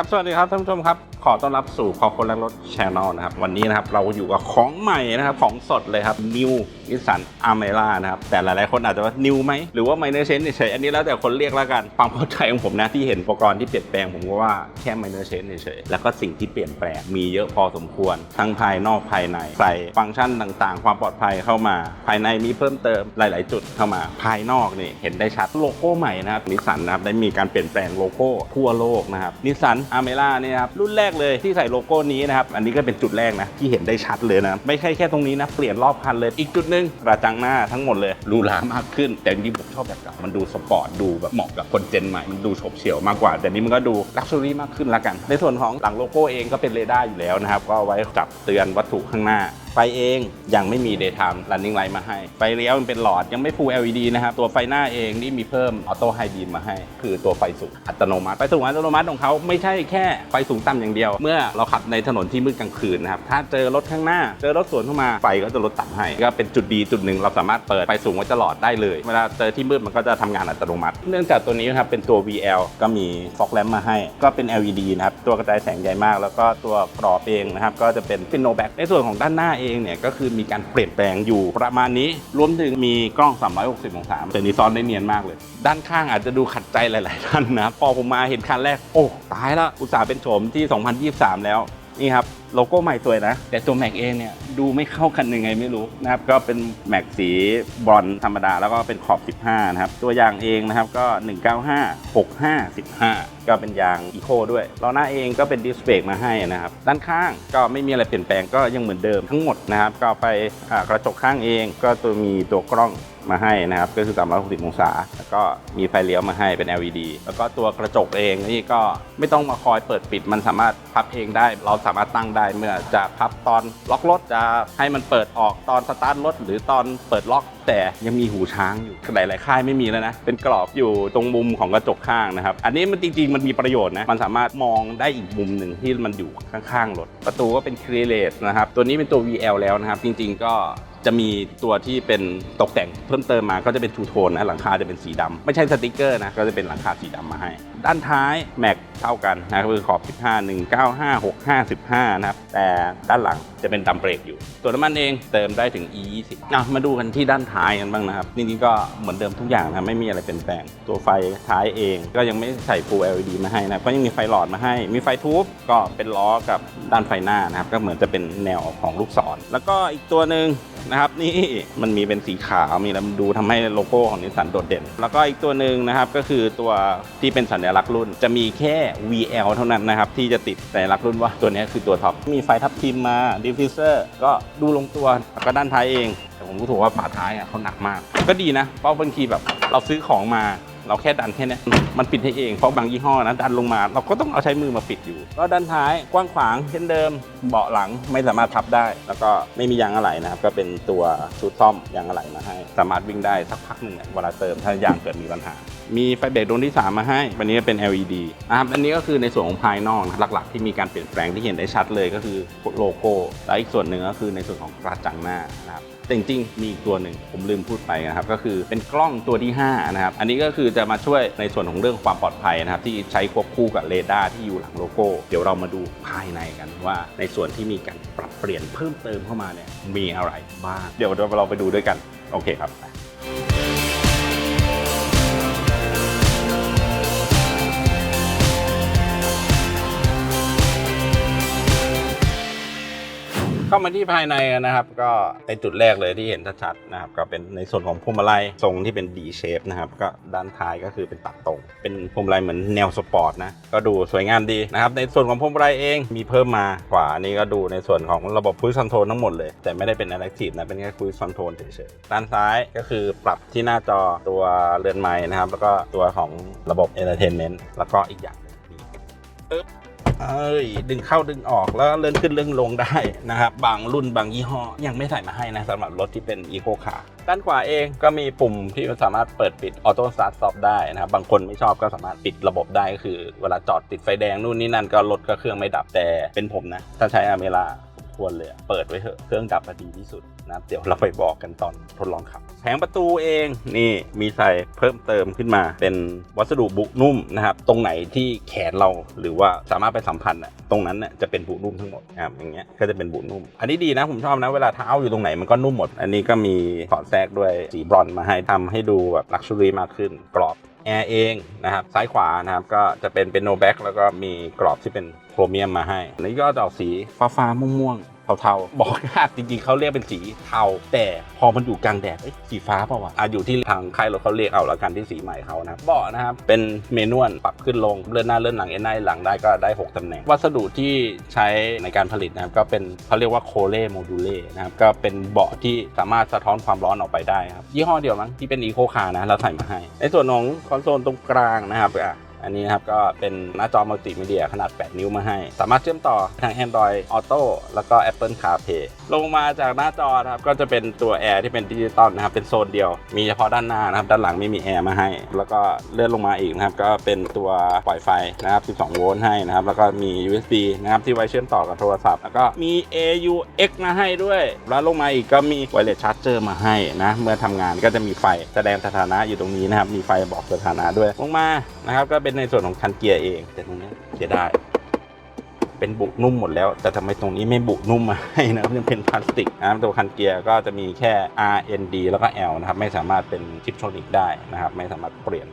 ครับ สวัสดีครับท่านผู้ชมครับ ขอต้อนรับสู่คอคนรักรถชแนลนะครับ วันนี้นะครับเราอยู่กับของใหม่นะครับ ของสดเลยครับ New Nissan a m e r a นะครับ แต่หลายๆคนอาจจะว่า New ไหม หรือว่า Minor Change เฉยอันนี้แล้วแต่คนเรียกแล้วกัน ความเข้าใจของผมนะ ที่เห็นอุปกรณ์ที่เปลี่ยนแปลงผมก็ว่าแค่ Minor Change เฉยแล้วก็สิ่งที่เปลี่ยนแปลงมีเยอะพอสมควร ทั้งภายนอกภายใน ใส่ฟังก์ชันต่างๆ ความปลอดภัยเข้ามา ภายในมีเพิ่มเติมหลาย ๆ จุดเข้ามา ภายนอกนี่เห็นได้ชัดโลโก้ใหม่นะครับนิสสันนะครับได้มีการเปลี่ยนแปลงโลโก้ทั่วโลกนะครับนิสสันอาร์เมล่าเนี่นะครับรุ่นแรกเลยที่ใส่โลโก้นี้นะครับ อันนี้ก็เป็นจุดแรกนะที่เห็นได้ชัดเลยนะ ไม่ใช่แค่ตรงนี้นะเปลี่ยนรอบคันเลยอีกจุดหนึ่งกระจังหน้าทั้งหมดเลยรูหรามากขึ้น แต่จริงผมชอบแบบเก่ามันดูสปอร์ตดูแบบเหมาะกับคนเจนใหม่มันดูโฉบเฉี่ยวมากกว่า แต่นี้มันก็ดูลักชัวรี่มากขึ้นละกัน ในส่วนของหลังโลโก้เองก็เป็นเรดาร์อยู่แล้วนะครับก็เอาไว้จับเตือนวัตถุข้างหน้า ฟเองยังไม่มี daytime running light มาให้ ไฟเลี้ยวมันเป็นหลอดยังไม่ full LED นะครับ ตัวไฟหน้าเองนี่มีเพิ่ม auto high beam มาให้ คือตัวไฟสูงอัตโนมัติ ไฟสูงอัตโนมัติของเขาไม่ใช่แค่ไฟสูงต่ำอย่างเดียว เมื่อเราขับในถนนที่มืดกลางคืนนะครับ ถ้าเจอรถข้างหน้า เจอรถสวนเข้ามา ไฟก็จะลดต่ำให้ ก็เป็นจุดดีจุดหนึ่งเราสามารถเปิดไฟสูงไว้ตลอดได้เลย เวลาเจอที่มืดมันก็จะทำงานอัตโนมัติ เนื่องจากตัวนี้นะครับเป็นตัว VL ก็มี fog lamp มาให้ ก็เป็น LED นะครับ ตัวกระจายแสงใหญ่มาก แล้วก็ตัวกรอบเองนะครับ ก็จะเป็นฟินโนแบ็กในส่วนของด้านหน้าเองเนี่ยก็คือมีการเปลี่ยนแปลงอยู่ประมาณนี้ รวมถึงมีกล้อง 360 องศาแต่นี้ซ้อนได้เนียนมากเลย ด้านข้างอาจจะดูขัดใจหลาย ๆ ท่านนะ พอผมมาเห็นคันแรก โอ้ ตายแล้ว อุตส่าห์เป็นโฉมที่ 2023 แล้วนี่ครับโลโก้ใหม่สวยนะ แต่ตัวแม็กเองเนี่ยดูไม่เข้ากันยังไงไม่รู้นะครับ ก็เป็นแม็กสีบอนซ์ธรรมดาแล้วก็เป็นขอบ 15 นะครับ ตัวยางเองนะครับก็ 195 65 15 ก็เป็นยางอีโคด้วยล้อหน้าเองก็เป็นดิสเบรกมาให้นะครับ ด้านข้างก็ไม่มีอะไรเปลี่ยนแปลงก็ยังเหมือนเดิมทั้งหมดนะครับ ก็ไปกระจกข้างเองก็ตัวมีตัวกล้องมาให้นะครับ ก็คือ 360 องศา แล้วก็มีไฟเลี้ยวมาให้เป็น LED แล้วก็ตัวกระจกเองนี่ก็ไม่ต้องมาคอยเปิดปิด มันสามารถพับเองได้ เราสามารถตั้งได้เมื่อจะพับตอนล็อกรถจะให้มันเปิดออกตอนสตาร์ทรถหรือตอนเปิดล็อก แต่ยังมีหูช้างอยู่หลายๆค่ายไม่มีแล้วนะ เป็นกรอบอยู่ตรงมุมของกระจกข้างนะครับ อันนี้มันจริงๆมันมีประโยชน์นะ มันสามารถมองได้อีกมุมหนึ่งที่มันอยู่ข้างๆรถ ประตูก็เป็นครีเลสนะครับ ตัวนี้เป็นตัว VL แล้วนะครับ จริงๆก็ จะมีตัวที่เป็นตกแต่งเพิ่มเติมมาก็จะเป็นทูโทนนะหลังคาจะเป็นสีดำไม่ใช่สติกเกอร์นะก็จะเป็นหลังคาสีดำมาให้ ด้านท้ายแม็กเท่ากันนะคือขอบ 15 195 65 15นะครับแต่ด้านหลังจะเป็นดัมเบรกอยู่ ตัวน้ำมันเองเติมได้ถึง E 20อะมาดูกันที่ด้านท้ายกันบ้างนะครับจริงๆก็เหมือนเดิมทุกอย่างนะไม่มีอะไรเปลี่ยนแปลงตัวไฟท้ายเองก็ยังไม่ใส่ Full LED มาให้นะก็ยังมีไฟหลอดมาให้ มีไฟทูบก็เป็นล้อกับด้านไฟหน้านะครับก็เหมือนจะเป็นแนวของลูกศร แล้วก็อีกตัวหนึ่งนะครับ นี่มันมีเป็นสีขาวมีแล้วดูทำให้โลโก้ของนิสสันโดดเด่น แล้วก็อีกตัวหนึ่งนะครับก็คือตัวที่เป็นสัญลักษณ์รุ่น จะมีแค่ VL เท่านั้นนะครับ ที่จะติดสัญลักษณ์รุ่นว่าตัวนี้คือตัวท็อปมีไฟทับทิมมาดิฟฟิวเซอร์ก็ดูลงตัวแล้วก็ด้านท้ายเองแต่ผมรู้ถูกว่าฝาท้ายอะเขาหนักมาก ก็ดีนะเพราะบางทีแบบเราซื้อของมา เราแค่ดันแค่นี้มันปิดให้เองเพราะบางยี่ห้อนะดันลงมา เราก็ต้องเอาใช้มือมาปิดอยู่ก็ด้านท้ายกว้างขวางเช่นเดิม เบาะหลังไม่สามารถพับได้ แล้วก็ไม่มียางอะไหล่นะครับก็เป็นตัวชุดซ่อมยางอะไหล่มาให้ สามารถวิ่งได้สักพักหนึ่งเวลาเติมถ้ายางเกิดมีปัญหา มีไฟเบรกดวงที่ 3 มาให้วันนี้เป็น LED นะครับอันนี้ก็คือในส่วนของภายนอกนะหลัก ๆ ที่มีการเปลี่ยนแปลงที่เห็นได้ชัดเลยก็คือโลโก้และอีกส่วนหนึ่งก็คือในส่วนของกระจังหน้านะครับ แต่จริงๆมีอีกตัวหนึ่งผมลืมพูดไปนะครับก็คือเป็นกล้องตัวที่5นะครับอันนี้ก็คือจะมาช่วยในส่วนของเรื่องความปลอดภัยนะครับที่ใช้ควบคู่กับเรดาร์ที่อยู่หลังโลโก้ เดี๋ยวเรามาดูภายในกันว่า ในส่วนที่มีการปรับเปลี่ยนเพิ่มเติมเข้ามาเนี่ยมีอะไรบ้างเดี๋ยวเราไปดูด้วยกันโอเคครับ เข้ามาที่ภายในนะครับ ก็ในจุดแรกเลยที่เห็นชัดๆนะครับ ก็เป็นในส่วนของพวงมาลัยทรงที่เป็น D shape นะครับ ก็ด้านท้ายก็คือเป็นตัดตรง เป็นพวงมาลัยเหมือนแนวสปอร์ตนะ ก็ดูสวยงามดีนะครับ ในส่วนของพวงมาลัยเองมีเพิ่มมาขวานี่ก็ดูในส่วนของระบบคุยคอนโทรลทั้งหมดเลย แต่ไม่ได้เป็น Active นะ เป็นแค่คุยคอนโทรลเฉยๆ ด้านซ้ายก็คือปรับที่หน้าจอตัวเรือนไม้นะครับ แล้วก็ตัวของระบบ Entertainment แล้วก็อีกอย่างหนึ่งมีปึ๊บ เอ้ยดึงเข้าดึงออกแล้วเลื่อนขึ้นเลื่อนลงได้นะครับ บางรุ่นบางยี่ห้อ ยังไม่ใส่มาให้นะสำหรับรถที่เป็นอีโคคาร์ด้านขวาเองก็มีปุ่มที่สามารถเปิดปิดออโต้สตาร์ทสต็อปได้นะครับ บางคนไม่ชอบก็สามารถปิดระบบได้ก็คือ เวลาจอดติดไฟแดงนู่นนี่นั่นก็รถก็เครื่องไม่ดับแต่เป็นผมนะถ้าใช้อเมร่า ควรเลยเปิดไว้เถอะเครื่องดับมาดีที่สุดนะเดี๋ยวเราไปบอกกันตอนทดลองขับแผงประตูเองนี่มีใส่เพิ่มเติมขึ้นมา เป็นวัสดุบุกนุ่มนะครับตรงไหนที่แขนเราหรือว่าสามารถไปสัมพันธ์อะตรงนั้นน่ะจะเป็นบุกนุ่มทั้งหมดนะครับอย่างเงี้ยก็จะเป็นบุกนุ่ม อันนี้ดีนะผมชอบนะเวลาเท้าอยู่ตรงไหนมันก็นุ่มหมด อันนี้ก็มีสอดแทรกด้วยสีบรอนซ์มาให้ทำให้ดูแบบลักชัวรี่มากขึ้นกรอบ แอร์เองนะครับซ้ายขวานะครับก็จะเป็นเป็นโนแบ็กแล้วก็มีกรอบที่เป็นโครเมียมมาให้อันนี้ก็ดอกสีฟ้าฟ้าม่วงๆ เทาๆ บอกยากจริงๆเขาเรียกเป็นสีเทา แต่พอมันอยู่กลางแดดเอ้ยสีฟ้าเปล่าวะอะอยู่ที่ทางค่ายรถเขาเรียกเอาล้วกันที่สีใหม่เขานะเบาะนะครับเป็นเมนวลปรับขึ้นลงเลื่อนหน้าเลื่อนหลังเอ็นหน้าหลังได้ก็ได้ 6ตำแหน่ง วัสดุที่ใช้ในการผลิตนะครับก็เป็นเขาเรียกว่าโคเล่โมดูเล่นะครับก็เป็นเบาะที่สามารถสะท้อนความร้อนออกไปได้ครับยี่ห้อเดียวมั้งที่เป็นอีโคคาร์นะเราใส่มาให้ ในส่วนของคอนโซลตรงกลางนะครับอะ อันนี้นะครับก็เป็นหน้าจอมัลติมีเดียขนาด 8 นิ้วมาให้ สามารถเชื่อมต่อทาง Android Auto แล้วก็ Apple CarPlay ลงมาจากหน้าจอนะครับก็จะเป็นตัวแอร์ที่เป็นดิจิตอลนะครับเป็นโซนเดียว มีเฉพาะด้านหน้านะครับด้านหลังไม่มีแอร์มาให้ แล้วก็เลื่อนลงมาอีกนะครับก็เป็นตัวปล่อยไฟนะครับ 12 โวลต์ให้นะครับแล้วก็มี USB นะครับที่ไว้เชื่อมต่อกับโทรศัพท์ แล้วก็มี AUX มาให้ด้วย แล้วลงมาอีกก็มี Wireless Charger มาให้นะเมื่อทำงานก็จะมีไฟแสดงสถานะอยู่ตรงนี้นะครับมีไฟบอกสถานะด้วยลงมานะครับก็เป็นในส่วนของคันเกียร์เอง แต่ตรงนี้เสียได้เป็นบุนุ่มหมดแล้ว แต่ทำไมตรงนี้ไม่บุนุ่มมาให้นะยังเป็นพลาสติกนะตัวคันเกียร์ก็จะมีแค่ R N D แล้วก็ L นะครับ ไม่สามารถเป็นชิปโทนิกได้นะครับ ไม่สามารถเปลี่ยน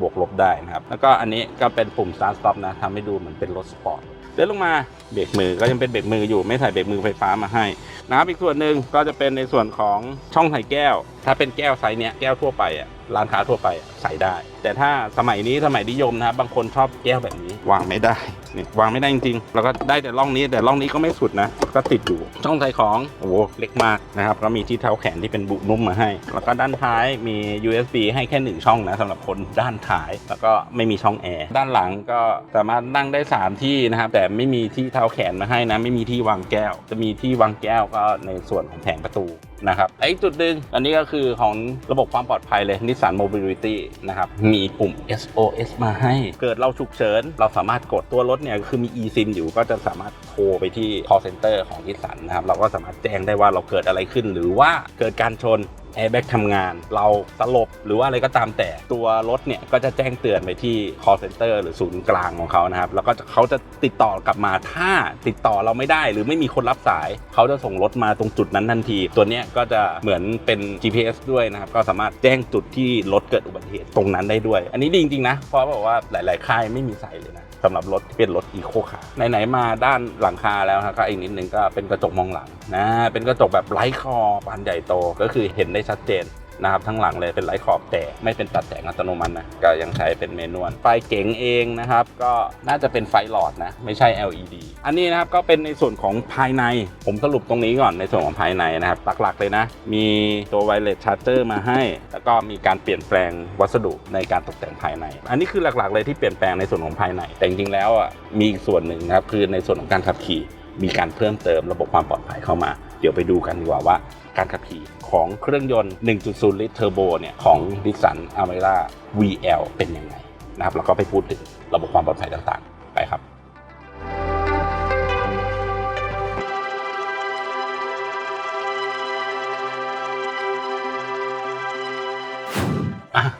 บวกลบได้นะครับ แล้วก็อันนี้ก็เป็นปุ่ม Start Stop นะทำให้ดูเหมือนเป็นรถสปอร์ตเลื่อนลงมาเบรกมือก็ยังเป็นเบรกมืออยู่ไม่ใส่เบรกมือไฟฟ้ามาให้นะครับอีกส่วนหนึ่งก็จะเป็นในส่วนของช่องใส่แก้ว ถ้าเป็นแก้วไซส์เนี้ยแก้วทั่วไปอะร้านค้าทั่วไปใส่ได้ แต่ถ้าสมัยนี้สมัยนิยมนะครับบางคนชอบแก้วแบบนี้วางไม่ได้ นี่วางไม่ได้จริงๆแล้วก็ได้แต่ร่องนี้แต่ร่องนี้ก็ไม่สุดนะ ก็ติดอยู่ช่องใส่ของโอ้โหเล็กมากนะครับก็มีที่เท้าแขนที่เป็นบุนุ่มมาให้ แล้วก็ด้านท้ายมี USB ให้แค่หนึ่งช่องนะสำหรับคนด้านท้ายแล้วก็ไม่มีช่องแอร์ด้านหลังก็สามารถนั่งได้สามที่นะครับแต่ไม่มีที่เท้าแขนมาให้นะ ไม่มีที่วางแก้ว จะมีที่วางแก้วก็ในส่วนของแผงประตู นะครับไอ้จุดดึงอันนี้ก็คือของระบบความปลอดภัยเลย Nissan Mobility นะครับ มีปุ่ม SOS มาให้ เกิดเราฉุกเฉิน เราสามารถกดตัวรถเนี่ยคือมี eSIM อยู่ก็จะสามารถโทรไปที่ call center ของ Nissan นะครับ เราก็สามารถแจ้งได้ว่าเราเกิดอะไรขึ้น หรือว่าเกิดการชน แอร์แบ็กทำงาน เราสลบหรือว่าอะไรก็ตามแต่ตัวรถเนี่ยก็จะแจ้งเตือนไปที่ call center หรือศูนย์กลางของเขานะครับ แล้วก็เขาจะติดต่อกลับมาถ้าติดต่อเราไม่ได้หรือไม่มีคนรับสาย เขาจะส่งรถมาตรงจุดนั้นทันที ตัวเนี้ยก็จะเหมือนเป็น GPS ด้วยนะครับ ก็สามารถแจ้งจุดที่รถเกิดอุบัติเหตุตรงนั้นได้ด้วย อันนี้ดีจริงๆนะเพราะบอกว่าหลาย ๆ ค่ายไม่มีใส่เลยนะ สำหรับรถที่เป็นรถอีโคคาร์ไหนๆมาด้านหลังคาแล้วนะก็อีกนิดนึงก็เป็นกระจกมองหลังนะเป็นกระจกแบบไร้คอปานใหญ่โตก็คือเห็นได้ชัดเจน นะครับทั้งหลังเลยเป็นไร้ขอบแต่ไม่เป็นตัดแต่งอัตโนมัตินะก็ยังใช้เป็นเมนวลไฟเก๋งเองนะครับก็น่าจะเป็นไฟหลอดนะไม่ใช่ LED อันนี้นะครับก็เป็นในส่วนของภายใน ผมสรุปตรงนี้ก่อนในส่วนของภายในนะครับหลักๆเลยนะ มีตัวไวเลสชาร์เจอร์มาให้ แล้วก็มีการเปลี่ยนแปลงวัสดุในการตกแต่งภายใน อันนี้คือหลักๆเลยที่เปลี่ยนแปลงในส่วนของภายใน แต่จริงๆแล้วอะมีอีกส่วนหนึ่งนะครับคือในส่วนของการขับขี่มีการเพิ่มเติมระบบความปลอดภัยเข้ามา เดี๋ยวไปดูกันดีกว่าว่า การขับขี่ของเครื่องยนต์ 1.0 ลิตรเทอร์โบเนี่ยของ Nissan Almera VL เป็นยังไงนะครับแล้วก็ไปพูดถึงระบบความปลอดภัยต่างๆ ไปครับ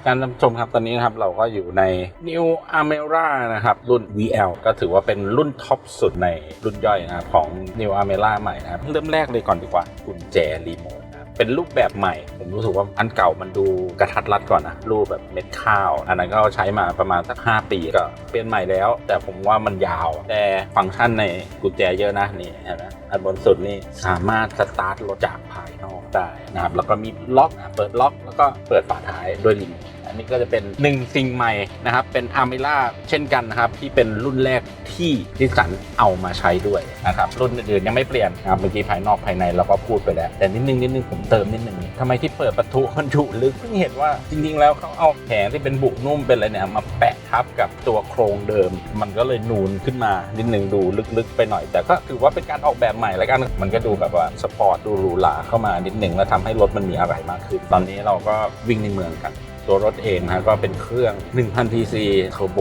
การรับชมครับตอนนี้นะครับเราก็อยู่ใน New a m e r a นะครับรุ่น VL ก็ถือว่าเป็นรุ่นท็อปสุดในรุ่นย่อยนะครับของ New a m e r a ใหม่นะครับเริ่มแรกเลยก่อนดีกว่ากุญแจรีโมทนะเป็นรูปแบบใหม่ ผมรู้สึกว่าอันเก่ามันดูกระทัดรัดก่อนนะรูปแบบเม็ดข้าว อันนั้นก็ใช้มาประมาณสัก 5 ปีก็เปลี่ยนใหม่แล้ว แต่ผมว่ามันยาวแต่ฟังก์ชันในกุญแจเยอะนะนี่เห็นไหมอันบนสุดนี่สามารถสตาร์ทรถจากภายนอกได้นะครับแล้วก็มีล็อกอะเปิดล็อกแล้วก็เปิดฝาท้ายด้วยรีโมท อันนี้ก็จะเป็นหนึ่งสิ่งใหม่นะครับ เป็นอาร์เมล่าเช่นกันนะครับ ที่เป็นรุ่นแรกที่ดิสันเอามาใช้ด้วยนะครับ รุ่นอื่นๆยังไม่เปลี่ยนนะครับเมื่อกี้ภายนอกภายในเราก็พูดไปแล้ว แต่นิดนึงนิดนึงผมเติมนิดนึงทำไมที่เปิดประตูมันดุลึกเพิ่งเห็นว่าจริงๆ แล้วเขาเอาแผงที่เป็นบุนุ่มเป็นอะไรเนี่ยมาแปะทับกับตัวโครงเดิม มันก็เลยนูนขึ้นมานิดนึงดูลึกๆ ไปหน่อย แต่ก็ถือว่าเป็นการออกแบบใหม่แล้วกันมันก็ดูแบบว่าสปอร์ตดูหรูหราเข้ามานิดนึงแล้วทำให้รถมันมีอะไรมากขึ้น ตอนนี้เราก็วิ่งในเมืองกัน ตัวรถเองนะก็เป็นเครื่อง 1,000 cc เทอร์โบ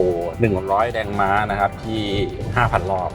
100 แรงม้านะครับที่ 5,000 รอบ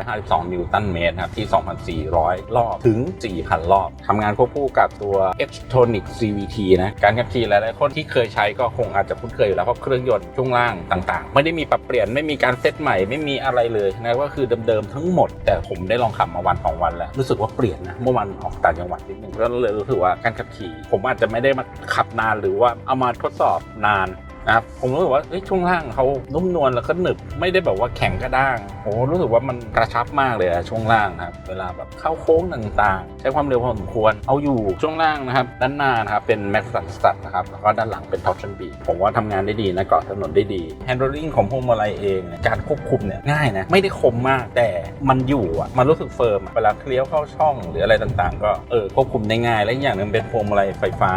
152 นิวตันเมตรนะครับที่ 2,400 รอบถึง 4,000 รอบทำงานควบคู่กับตัว x t r o n i c CVT นะการขับขี่หลายๆคนที่เคยใช้ก็คงอาจจะคุ้นเคยอยู่แล้วเพราะเครื่องยนต์ช่วงล่างต่างๆ ไม่ได้มีปรับเปลี่ยนไม่มีการเซตใหม่ไม่มีอะไรเลยนะก็คือเดิมๆทั้งหมด แต่ผมได้ลองขับมาวันสองวันแล้วรู้สึกว่าเปลี่ยนนะเมื่อวันออกต่างจังหวัดนิดนึงก็เลยรู้สึกว่าการขับขี่ ผมอาจจะไม่ได้มาขับนานหรือว่าเอามาทดสอบนานนะครับผมรู้สึกว่าช่วงล่างเขานุ่มนวลแล้วก็หนึบไม่ได้แบบว่าแข็งกระด้างโอ้รู้สึกว่ามันกระชับมากเลยอะช่วงล่างครับเวลาแบบเข้าโค้งต่างๆ ใช้ความเร็วพอสมควรเอาอยู่ช่วงล่างนะครับ ด้านหน้านะครับเป็นแม็กซ์สตัดนะครับแล้วก็ด้านหลังเป็นท็อปชันบีผมว่าทำงานได้ดีนะเกาะถนนได้ดีแฮนด์ลิงของพวงมาลัยเองการควบคุมเนี่ยง่ายนะไม่ได้คมมากแต่มันอยู่อะมันรู้สึกเฟิร์มเวลาเคลี้ยวเข้าช่องหรืออะไรต่างๆ ก็เออควบคุมได้ง่ายและอย่างหนึงเป็นพวงมาลัยไฟฟ้า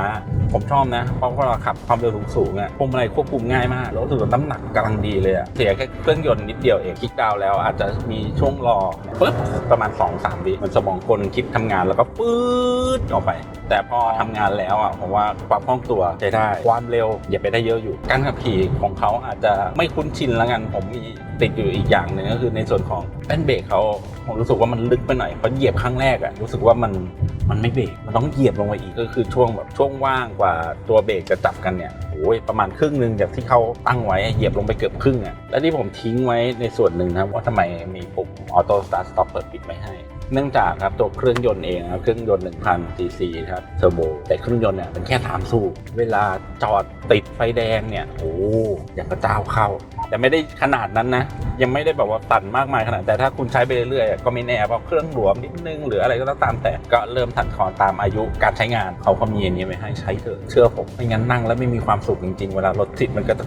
ผมชอบนะ เพราะว่าเราขับความเร็วสูงๆอะพวงมาลัยควบคุมง่ายมากแล้วรู้สึกว่าน้ำหนักกำลังดีเลยอะเสียแค่เครื่องยนต์นิดเดียวเองคลิกดาวแล้วอาจจะมีช่วงรอปึ๊บประมาณ 2-3วิมันสมองกลคิดทำงานแล้วก็ปื๊ดออกไป แต่พอทำงานแล้วอะผมว่าความคล่องตัวใช้ได้ความเร็วอย่าไปได้เยอะอยู่ การขับขี่ของเขาอาจจะไม่คุ้นชินแล้วกันผมมีติดอยู่อีกอย่างหนึ่งก็คือในส่วนของแป้นเบรกเขา ผมรู้สึกว่ามันลึกไปหน่อยเพราะเหยียบครั้งแรกอะรู้สึกว่ามันมันไม่เบรกมันต้องเหยียบลงไปอีกก็คือช่วงแบบช่วงว่างกว่าตัวเบรกจะจับกันเนี่ยโอ้ยประมาณครึ่งหนึ่งจากที่เขาตั้งไว้เหยียบลงไปเกือบครึ่งอะและที่ผมทิ้งไว้ในส่วนหนึ่งนะว่าทำไมมีปุ่มออโต้สตาร์ทสต็อปเปิดปิดไม่ให้เนื่องจากครับตัวเครื่องยนต์เองครับเครื่องยนต์1,000 cc ครับเทอร์โบแต่เครื่องยนต์เนี่ยเป็นแค่สามสูบเวลาจอดติดไฟแดงเนี่ยโอ้อย่างกระเจ้าเข้า แต่ไม่ได้ขนาดนั้นนะ ยังไม่ได้แบบว่าตันมากมายขนาดแต่ถ้าคุณใช้ไปเรื่อยๆก็มีแน่เพราะเครื่องหลวมนิดนึงหรืออะไรก็ตามแต่ก็เริ่มถัดคอตามอายุการใช้งานเขาก็มีอันนี้ไว้ให้ใช้เถอะเชื่อผมไม่งั้นนั่งแล้วไม่มีความสุขจริงๆ เวลารถติดมันก็จะ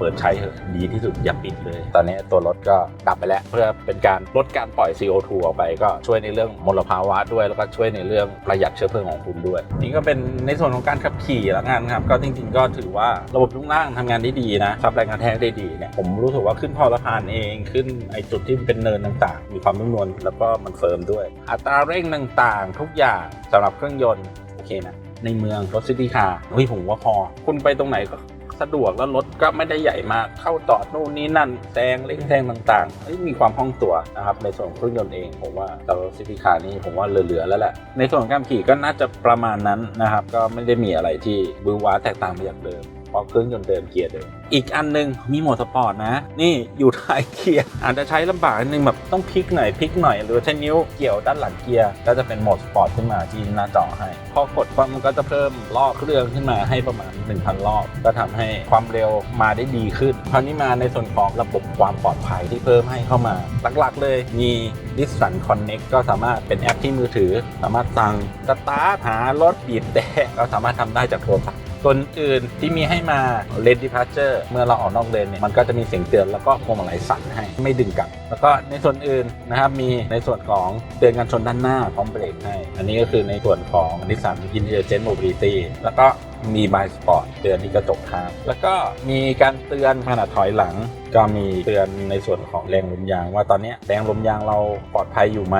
เปิดใช้เถอะดีที่สุดอย่าปิดเลย ตอนนี้ตัวรถก็ดับไปแล้วเพื่อเป็นการลดการปล่อย CO2 ออกไป ก็ช่วยในเรื่องมลภาวะด้วยแล้วก็ช่วยในเรื่องประหยัดเชื้อเพลิงของคุณด้วย นี่ก็เป็นในส่วนของการขับขี่แล้วกันครับก็จริง ๆ ก็ถือว่าระบบช่งล่างทำงานได้ดีนะรับแรงกระแทกได้ดีเนี่ยผมรู้สึกว่าขึ้นพอสะพานเองขึ้นไอจุดที่เป็นเนินต่างๆ มีความนุ่มนวลแล้วก็มันเฟิร์มด้วย อัตราเร่งต่างๆ ทุกอย่างสำหรับเครื่องยนต์โอเคนะในเมืองรถซิตี้คาร์เฮ้ยผมว่าพอ คุณไปตรงไหนก็ สะดวกแล้วรถก็ไม่ได้ใหญ่มาก เข้าจอดนู่นนี่นั่นแซงเร่งแซงต่างๆมีความคล่องตัวนะครับในส่วนของเครื่องยนต์เองผมว่าแต่รถซิตี้คาร์นี่ผมว่าเหลือๆแล้วแหละ ในส่วนการขี่ก็น่าจะประมาณนั้นนะครับ ก็ไม่ได้มีอะไรที่บือว้าแตกต่างไปจากเดิม พราะเครื่องยนต์เดิมเกียร์เดิมอีกอันหนึงมีโหมดสปอร์ตนะ นี่อยู่ท้ายเกียร์อาจจะใช้ลำบากนิดนึงแบบต้องพลิกหน่อยพลิกหน่อย หรือใช้นิ้วเกี่ยวด้านหลังเกียร์ก็จะเป็นโหมดสปอร์ตขึ้นมาที่หน้าจอให้ พอกดปั๊บมันก็จะเพิ่มรอบเครื่องขึ้นมาให้ประมาณ 1,000 รอบ ก็ทำให้ความเร็วมาได้ดีขึ้นคราวนี้มาในส่วนของระบบความปลอดภัยที่เพิ่มให้เข้ามา หลักๆ เลยมี d i s สัน Connect ก็สามารถเป็นแอปที่มือถือ สามารถสั่งสตาร์ทหารถบีบแต่ก็สามารถทำได้จากโทรศัพท์ ส่วนอื่นที่มีให้มาเลน departure เมื่อเราออกนอกเลนเนี่ยมันก็จะมีเสียงเตือนแล้วก็พวงมาลัยสั่นให้ไม่ดึงกลับ แล้วก็ในส่วนอื่นนะครับมีในส่วนของเตือนการชนด้านหน้าพร้อมเบรกให้ อันนี้ก็คือในส่วนของ Nissan Intelligent Mobility แล้วก็มี by Sport เตือนที่กระจกข้างแล้วก็มีการเตือนขณะถอยหลัง ก็มีเตือนในส่วนของแรงลมยาง ว่าตอนนี้แรงลมยางเราปลอดภัยอยู่ไหม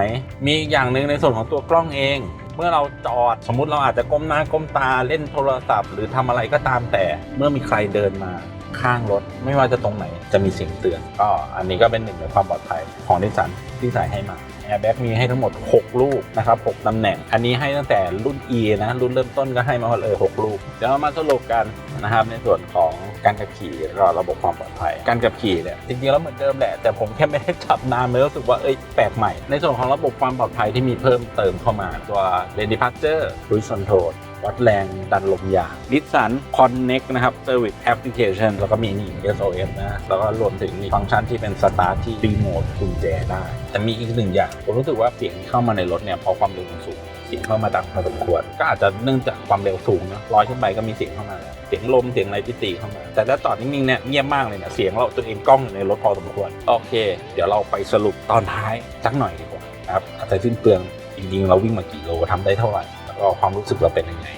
มีอีกอย่างหนึ่งในส่วนของตัวกล้องเอง เมื่อเราจอดสมมุติเราอาจจะก้มหน้าก้มตาเล่นโทรศัพท์ หรือทำอะไรก็ตามแต่เมื่อมีใครเดินมาข้างรถ ไม่ว่าจะตรงไหนจะมีเสียงเตือน ก็อันนี้ก็เป็นหนึ่งในความปลอดภัยของนิสสันที่ใส่ให้มา แอร์แบ็กมีให้ทั้งหมด 6 ลูกนะครับ 6 ตำแหน่ง อันนี้ให้ตั้งแต่รุ่น E นะ รุ่นเริ่มต้นก็ให้มาเลย6 ลูก เดี๋ยวมาสรุปกันนะครับในส่วนของการขับขี่แล้วก็ระบบความปลอดภัย การขับขี่เนี่ยจริงๆแล้วเหมือนเดิมแหละ แต่ผมแค่ไม่ได้จับนานเลยรู้สึกว่าเอ้ยแปลกใหม่ ในส่วนของระบบความปลอดภัยที่มีเพิ่มเติมเข้ามาตัว Lane Departure Cruise Control วัดแรงดันลมยางนิสสัน Connect นะครับ Service Application แล้วก็มีนี่ SOS นะ แล้วก็รวมถึงมีฟังก์ชันที่เป็นสตาร์ทที่รีโมทกุญแจได้ แต่มีอีกหนึ่งอย่าง ผมรู้สึกว่าเสียงที่เข้ามาในรถเนี่ยพอความเร็วมันสูงเสียงเข้ามาดังพอสมควร ก็อาจจะเนื่องจากความเร็วสูงนะร้อยขึ้นไปก็มีเสียงเข้ามาแล้วเสียงลมเสียงอะไรที่ตีเข้ามา แต่ถ้าจอดนิ่งๆเนี่ยเงียบมากเลยนะเสียงเราตัวเองกล้องอยู่ในรถพอสมควร โอเค เดี๋ยวเราไปสรุปตอนท้ายสักหน่อยดีกว่านะครับอาจจะสิ้นเปลืองจริงๆเราวิ่งมากี่โลทำได้เท่าไหร่ ก็ความรู้สึกเราเป็นยังไง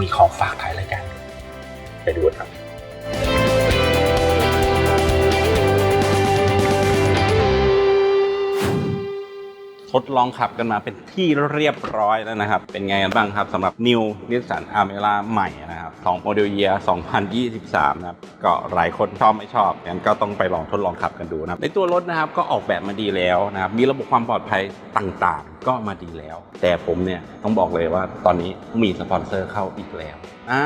มีของฝากท้ายรายการไปดูครับทดลองขับกันมาเป็นที่เรียบร้อยแล้วนะครับ เป็นไงกันบ้างครับสำหรับ New Nissan a r m e r a ใหม่นะครับ 2 Model Year 2023 นะครับ ก็หลายคนชอบไม่ชอบงั้นก็ต้องไปลองทดลองขับกันดูนะครับ ในตัวรถนะครับก็ออกแบบมาดีแล้วนะครับ มีระบบความปลอดภัยต่างๆ ก็มาดีแล้ว แต่ผมเนี่ยต้องบอกเลยว่าตอนนี้มีสปอนเซอร์เข้าอีกแล้วอ่า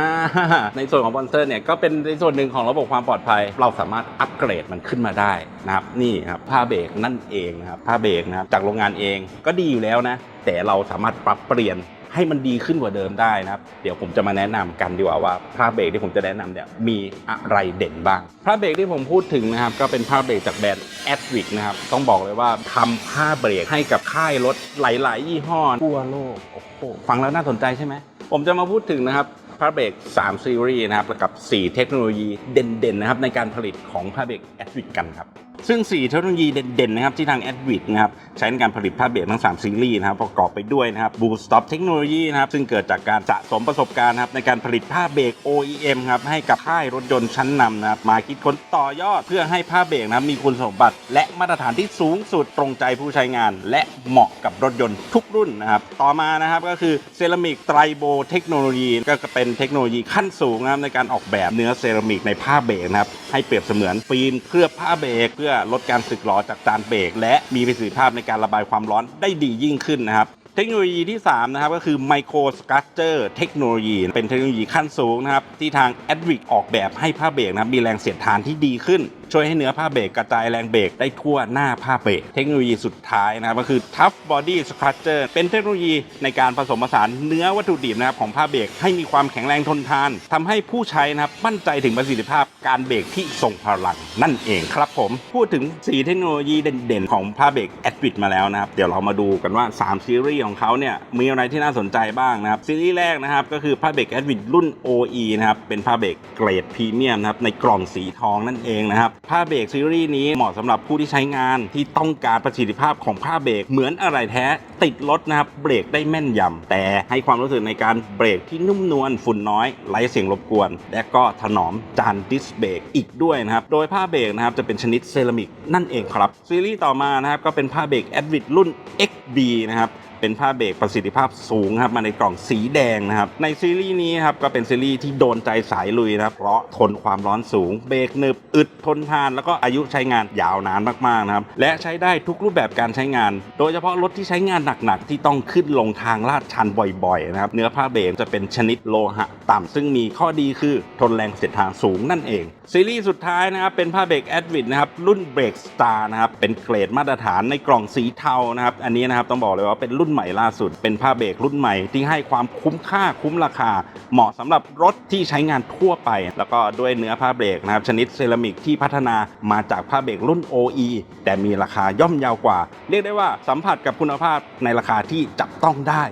ในส่วนของสปอนเซอร์เนี่ยก็เป็นในส่วนหนึ่งของระบบความปลอดภัย เราสามารถอัปเกรดมันขึ้นมาได้นะครับ นี่ครับผ้าเบรกนั่นเองนะครับผ้าเบรกนะครับจากโรงงานเองก็ดีอยู่แล้วนะแต่เราสามารถปรับเปลี่ยน ให้มันดีขึ้นกว่าเดิมได้นะครับ เดี๋ยวผมจะมาแนะนำกันดีกว่าว่าผ้าเบรกที่ผมจะแนะนำเนี่ยมีอะไรเด่นบ้างผ้าเบรกที่ผมพูดถึงนะครับ ก็เป็นผ้าเบรกจากแบรนด์ a d v i c นะครับ ต้องบอกเลยว่าทำผ้าเบรกให้กับค่ายรถหลาย ๆ ยี่ห้อทั่วโลกโอ้โหฟังแล้วน่าสนใจใช่ไหมผมจะมาพูดถึงนะครับผ้าเบรก3ซีรีส์นะครับกับ 4 เทคโนโลยีเด่น ๆ นะครับ ในการผลิตของผ้าเบรก a d v i c กันครับซึ่ง 4 เทคโนโลยีเด่นๆนะครับที่ทาง a d v i c นะครับใช้ในการผลิตผ้าเบรกทั้ง 3 ซีรีส์นะครับประกอบไปด้วยนะครับ Boost Stop เทคโนโลยีนะครับซึ่งเกิดจากการสะสมประสบการณ์นะครับในการผลิตผ้าเบรก OEM ครับให้กับค่ายรถยนต์ชั้นนำนะครับมาคิดค้นต่อยอดเพื่อให้ผ้าเบรกนะมีคุณสมบัติ และมาตรฐานที่สูงสุดตรงใจผู้ใช้งาน และเหมาะกับรถยนต์ทุกรุ่นนะครับต่อมานะครับก็คือเซรามิกไตรโบเทคโนโลยีก็เป็นเทคโนโลยีขั้นสูงนะครับในการออกแบบเนื้อเซรามิกในผ้าเบรกนะครับให้เปรียบเสมือนฟิล์มเคลือบผ้าเบรกเพื่อลดการสึกหรอจากจานเบรกและมีประสิทธิภาพในการระบายความร้อนได้ดียิ่งขึ้นนะครับเทคโนโลยีที่ 3 นะครับ ก็คือไมโครสกัตเจอร์เทคโนโลยีเป็นเทคโนโลยีขั้นสูงนะครับ ที่ทาง a d v i c ออกแบบให้ผ้าเบรกนะครับ มีแรงเสียดทานที่ดีขึ้นช่วยให้เนื้อผ้าเบรกกระจายแรงเบรกได้ทั่วหน้าผ้าเบรกเทคโนโลยีสุดท้ายนะครับก็คือ Tough Body Structure เป็นเทคโนโลยีในการผสมผสานเนื้อวัตถุดิบนะครับของผ้าเบรกให้มีความแข็งแรงทนทานทำให้ผู้ใช้นะครับมั่นใจถึงประสิทธิภาพการเบรกที่ทรงพลังนั่นเองครับผมพูดถึง4เทคโนโลยีเด่นๆ ของผ้าเบรก a d v i c มาแล้วนะครับเดี๋ยวเรามาดูกันว่า 3 ซีรีส์ของเขาเนี่ยมีอะไรที่น่าสนใจบ้างนะครับซีรีส์แรกนะครับก็คือผ้าเบรก a d v i c รุ่น OE นะครับเป็นผ้าเบรกเกรดพรีเมียมนะครับในกล่องสีทองนั่นเองนะครับผ้าเบรกซีรีส์นี้เหมาะสำหรับผู้ที่ใช้งานที่ต้องการประสิทธิภาพของผ้าเบรกเหมือนอะไรแท้ติดรถนะครับเบรกได้แม่นยำแต่ให้ความรู้สึกในการเบรกที่นุ่มนวลฝุ่นน้อยไร้เสียงรบกวน และก็ถนอมจานดิสเบรกอีกด้วยนะครับโดยผ้าเบรกนะครับจะเป็นชนิดเซรามิกนั่นเองครับซีรีส์ต่อมานะครับก็เป็นผ้าเบรก a d v i c รุ่น XB นะครับ เป็นผ้าเบรกประสิทธิภาพสูงครับมาในกล่องสีแดงนะครับในซีรีส์นี้ครับก็เป็นซีรีส์ที่โดนใจสายลุยนะครับเพราะทนความร้อนสูง เบรกหนึบอึดทนทาน แล้วก็อายุใช้งานยาวนานมากๆนะครับและใช้ได้ทุกรูปแบบการใช้งาน โดยเฉพาะรถที่ใช้งานหนักๆที่ต้องขึ้นลงทางลาดชันบ่อยๆนะครับเนื้อผ้าเบรกจะเป็นชนิดโลหะต่ำซึ่งมีข้อดีคือทนแรงเสียดทานสูงนั่นเองซีรีส์สุดท้ายนะครับเป็นผ้าเบรก a d v i c นะครับรุ่นเบรกสตาร์นะครับเป็นเกรดมาตรฐานในกล่องสีเทานะครับอันนี้นะครับต้องบอกเลยว่าเป็นรุ่นุ่นใหม่ล่าสุด เป็นผ้าเบรกรุ่นใหม่ที่ให้ความคุ้มค่าคุ้มราคา เหมาะสำหรับรถที่ใช้งานทั่วไป แล้วก็ด้วยเนื้อผ้าเบรกนะครับชนิดเซรามิกที่พัฒนามาจากผ้าเบรกรุ่น OE แต่มีราคาย่อมเยาวกว่า เรียกได้ว่าสัมผัสกับคุณภาพในราคาที่จับต้องได้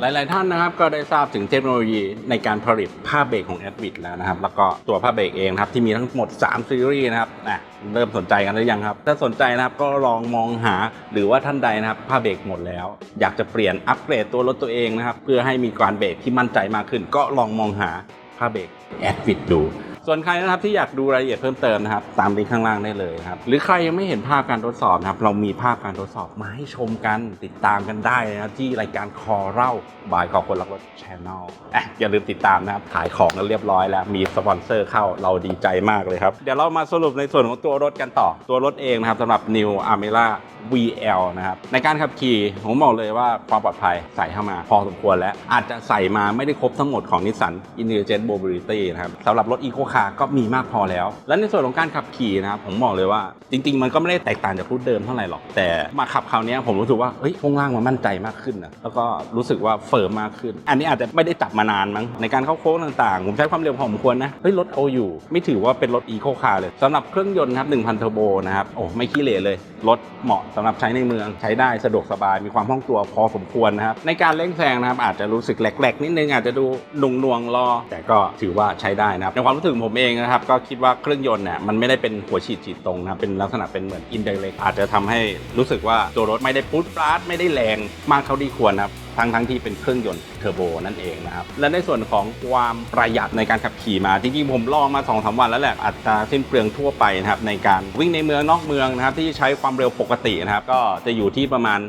หลายๆท่านนะครับก็ได้ทราบถึงเทคโนโลยีในการผลิตผ้าเบรกของ a d v i c แล้วนะครับ แล้วก็ตัวผ้าเบรกเองครับที่มีทั้งหมด 3 ซีรีส์นะครับนะเริ่มสนใจกันหรือยังครับ ถ้าสนใจนะครับก็ลองมองหาหรือว่าท่านใดนะครับผ้าเบรกหมดแล้ว อยากจะเปลี่ยนอัปเกรดตัวรถตัวเองนะครับเพื่อให้มีการเบรกที่มั่นใจมากขึ้น ก็ลองมองหาผ้าเบรก a d v i c ดู ส่วนใครนะครับที่อยากดูรายละเอียดเพิ่มเติมนะครับ ตามลิงก์ข้างล่างได้เลยครับ หรือใครยังไม่เห็นภาพการทดสอบนะครับ เรามีภาพการทดสอบมาให้ชมกันติดตามกันได้นะครับที่รายการคอเล่าบายขอคนรักรถชแนลอะอย่าลืมติดตามนะครับขายของกันเรียบร้อยแล้ว มีสปอนเซอร์เข้าเราดีใจมากเลยครับ เดี๋ยวเรามาสรุปในส่วนของตัวรถกันต่อ ตัวรถเองนะครับสำหรับ New a m e r a VL นะครับในการขับขี่ผมบอกเลยว่าความปลอดภัยใส่เข้ามาพอสมควรแล้ว อาจจะใส่มาไม่ได้ครบทั้งหมดของ Nissan Intelligent Mobility นะครับสำหรับรถ Eco Car ก็มีมากพอแล้ว และในส่วนของการขับขี่นะครับผมบอกเลยว่า จริง ๆ มันก็ไม่ได้แตกต่างจากรุ่นเดิมเท่าไหร่หรอกแต่มาขับคราวนี้ผมรู้สึกว่าเฮ้ยช่วงล่างมันมั่นใจมากขึ้นนะแล้วก็รู้สึกว่าเฟิร์มมากขึ้น อันนี้อาจจะไม่ได้จับมานานมั้งในการเข้าโค้งต่างๆ ผมใช้ความเร็วพอสมควรนะเฮ้ยรถเอาอยู่ ไม่ถือว่าเป็นรถ Eco Car เลยสำหรับเครื่องยนต์ครับ1,000เทอร์โบนะครับโอ้ไม่ขี้เหร่เลยรถเหมาะสำหรับใช้ในเมืองใช้ได้สะดวกสบายมีความคล่องตัวพอสมควรนะครับในการเร่งแซงนะครับอาจจะรู้สึกแหลกๆนิดนึงอาจจะดูหนุ่งนวงรอแต่ก็ถือว่าใช้ได้นะครับในความรู้สึกของผมเองนะครับ ก็คิดว่าเครื่องยนต์เนี่ยมันไม่ได้เป็นหัวฉีดฉีดตรงนะครับเป็นลักษณะเป็นเหมือนอินเดเล็กอาจจะทำให้รู้สึกว่าตัวรถไม่ได้ปุ๊ดปราดไม่ได้แรงมากเท่าที่ควรนะครับ ทั้งทั้งที่เป็นเครื่องยนต์เทอร์โบนั่นเองนะครับและในส่วนของความประหยัดในการขับขี่มาจริงๆผมลองมา2อสวันแล้วแหละอัตราสิ้นเปลืองทั่วไปนะครับในการวิ่งในเมืองนอกเมืองนะครับที่ใช้ความเร็วปกตินะครับก็จะอยู่ที่ประมาณ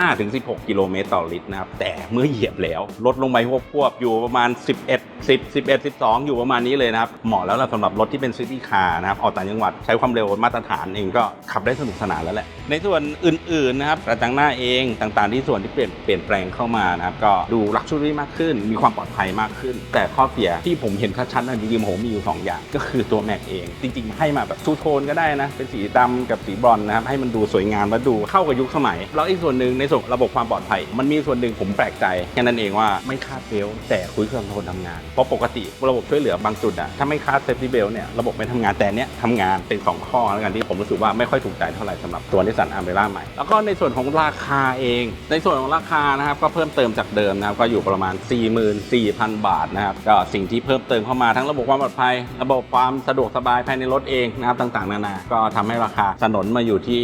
15-16 กิโลเมตรต่อลิตรนะครับแต่เมื่อเหยียบแล้วลดลงไปควบๆอยู่ประมาณ 11 10 11 12 อยู่ประมาณนี้เลยนะครับเหมาะแล้วล่ะสำหรับรถที่เป็นซิตี้คาร์นะครับออกต่างจังหวัดใช้ความเร็วมาตรฐานเองก็ขับได้สนุกสนานแล้วแหละในส่วนอื่นๆนะครับกระจังหน้าเองต่างๆ ที่ส่วนที่เปลี่ยนเปลี่ยนแปลงเข้ามานะครับก็ดูลักชัวรี่มากขึ้น มีความปลอดภัยมากขึ้น แต่ข้อเสียที่ผมเห็นชัดๆนะจริงๆผมมีอยู่ 2 อย่าง ก็คือตัวแม็กเอง จริง ๆ ให้มาแบบทูโทนก็ได้นะเป็นสีดำกับสีบรอนนะครับให้มันดูสวยงามและดูเข้ากับยุคสมัย แล้วอีกส่วนหนึ่งในส่วนระบบความปลอดภัย มันมีส่วนหนึ่งผมแปลกใจแค่นั้นเองว่าไม่คาดเบลแต่คุยเครื่องทนทำงานเพราะปกติระบบช่วยเหลือบางจุดอะถ้าไม่คาดเซฟตี้เบลเนี่ยระบบไม่ทำงานแต่เนี้ยทำงานเป็นสองข้อแล้วกันที่ผมรู้สึกว่าไม่ค่อยถูกใจเท่าไหร่สำหรับตัวนิสสันอาร์เมร่าใหม่แล้วก็ในส่วนของราคาเอง ในส่วนของราคานะครับก็เพิ่มเติมจากเดิมนะครับก็อยู่ประมาณ 44,000 บาทนะครับก็สิ่งที่เพิ่มเติมเข้ามาทั้งระบบความปลอดภัย ระบบความสะดวกสบายภายในรถเองนะครับต่างๆ นานา ก็ทำให้ราคาสนนมาอยู่ที่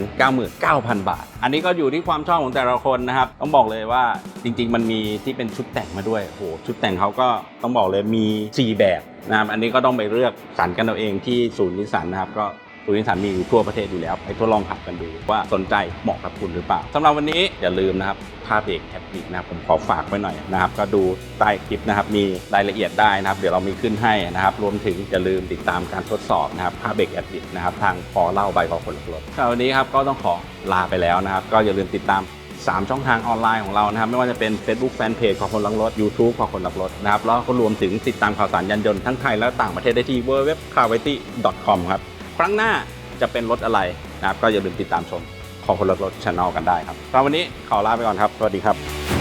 699,000 บาท อันนี้ก็อยู่ที่ความชอบของแต่ละคนนะครับต้องบอกเลยว่าจริง ๆ มันมีที่เป็นชุดแต่งมาด้วยโอ้โหชุดแต่งเขาก็ต้องบอกเลยมี 4 แบบนะครับอันนี้ก็ต้องไปเลือกสรรกันเอาเองที่ศูนย์นิสสันนะครับก็ ศูปนิสสันมีอยู่ทั่วประเทศอยู่แล้วไปทดลองขับกันดูว่าสนใจเหมาะกับคุณหรือเปล่าสำหรับวันนี้อย่าลืมนะครับภาพเอกแอปบิกนะครับผมขอฝากไว้หน่อยนะครับ ก็ดูใต้คลิปนะครับมีรายละเอียดได้นะครับ เดี๋ยวเรามีขึ้นให้นะครับ รวมถึงอย่าลืมติดตามการทดสอบนะครับภาพเอกแอปบิกนะครับ ทางพอเล่าใบพอคนละรถสำหรับวันนี้ครับก็ต้องขอลาไปแล้วนะครับ ก็อย่าลืมติดตาม3 ช่องทางออนไลน์ของเรานะครับ ไม่ว่าจะเป็น Facebook Fanpage ของคนรักรถ YouTube ของคนรักรถนะครับแล้วก็รวมถึงติดตามข่าวสารยานยนต์ทั้งไทยและต่างประเทศได้ที่ www.clarity.com ครับ ครั้งหน้าจะเป็นรถอะไรนะครับก็อย่าลืมติดตามชมของคนรักรถช anel กันได้ครับสำหรับวันนี้ขอลาไปก่อนครับ สวัสดีครับ